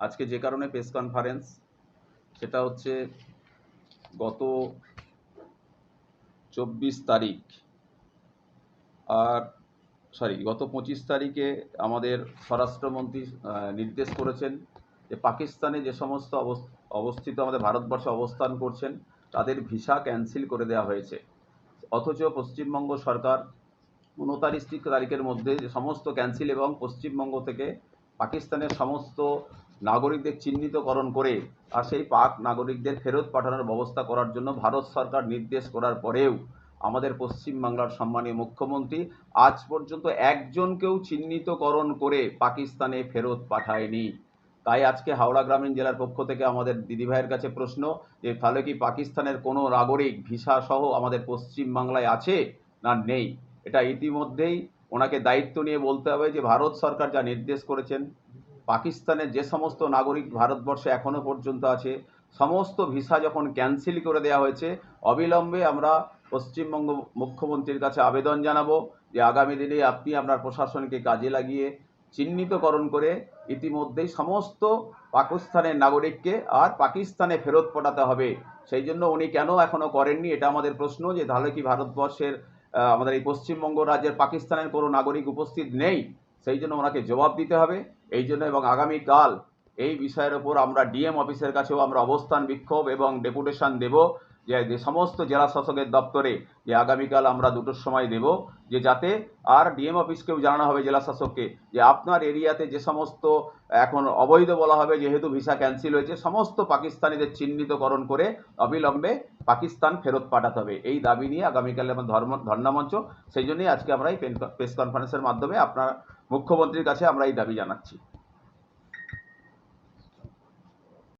আজকে যে কারণে প্রেস কনফারেন্স সেটা হচ্ছে গত চব্বিশ তারিখ। আর সরি গত পঁচিশ তারিখে আমাদের স্বরাষ্ট্রমন্ত্রী নির্দেশ করেছেন যে পাকিস্তানে যে সমস্ত অবস- অবস্থিত আমাদের ভারতবর্ষে অবস্থান করছেন, তাদের ভিসা ক্যান্সেল করে দেওয়া হয়েছে। অথচ পশ্চিমবঙ্গ সরকার উনতারিশ তারিখের মধ্যে যে সমস্ত ক্যান্সেল এবং পশ্চিমবঙ্গ থেকে পাকিস্তানের সমস্ত নাগরিকদের চিহ্নিতকরণ করে আর সেই পাক নাগরিকদের ফেরত পাঠানোর ব্যবস্থা করার জন্য ভারত সরকার নির্দেশ করার পরেও আমাদের পশ্চিমবাংলার সম্মানীয় মুখ্যমন্ত্রী আজ পর্যন্ত একজনকেও চিহ্নিতকরণ করে পাকিস্তানে ফেরত পাঠায়নি। তাই আজকে হাওড়া গ্রামীণ জেলার পক্ষ থেকে আমাদের দিদিভাইয়ের কাছে প্রশ্ন যে, তাহলে কি পাকিস্তানের কোনো নাগরিক ভিসা সহ আমাদের পশ্চিমবাংলায় আছে না নেই? এটা ইতিমধ্যেই ওনাকে দায়িত্ব নিয়ে বলতে হবে যে, ভারত সরকার যা নির্দেশ করেছেন পাকিস্তানের যে সমস্ত নাগরিক ভারতবর্ষে এখনও পর্যন্ত আছে, সমস্ত ভিসা যখন ক্যান্সেল করে দেওয়া হয়েছে, অবিলম্বে আমরা পশ্চিমবঙ্গ মুখ্যমন্ত্রীর কাছে আবেদন জানাব যে আগামী দিনে আপনি আপনার প্রশাসনকে কাজে লাগিয়ে চিহ্নিতকরণ করে ইতিমধ্যেই সমস্ত পাকিস্তানের নাগরিককে আর পাকিস্তানে ফেরত পাঠাতে হবে। সেই জন্য উনি কেন এখনও করেননি, এটা আমাদের প্রশ্ন যে তাহলে কি ভারতবর্ষের আমাদের এই পশ্চিমবঙ্গ রাজ্যের পাকিস্তানের কোনো নাগরিক উপস্থিত নেই? সেই জন্য ওনাকে জবাব দিতে হবে। এই জন্য এবং আগামীকাল এই বিষয়ের ওপর আমরা ডিএম অফিসের কাছেও আমরা অবস্থান বিক্ষোভ এবং ডেপুটেশন দেব। যে যে সমস্ত জেলা শাসকের দপ্তরে যে আগামীকাল আমরা দুটোর সময় দেব, যে যাতে আর ডিএম অফিসকেও জানানো হবে জেলা শাসককে যে আপনার এরিয়াতে যে সমস্ত এখন অবৈধ বলা হবে, যেহেতু ভিসা ক্যান্সেল হয়েছে, সমস্ত পাকিস্তানিদের চিহ্নিতকরণ করে অবিলম্বে পাকিস্তান ফেরত পাঠাতে হবে। এই দাবি নিয়ে আগামীকাল আমার ধর্ম ধর্ণামঞ্চ সেই জন্যই আজকে আমরা এই প্রেস কনফারেন্সের মাধ্যমে আপনার মুখ্যমন্ত্রীর কাছে আমরা এই দাবি জানাচ্ছি।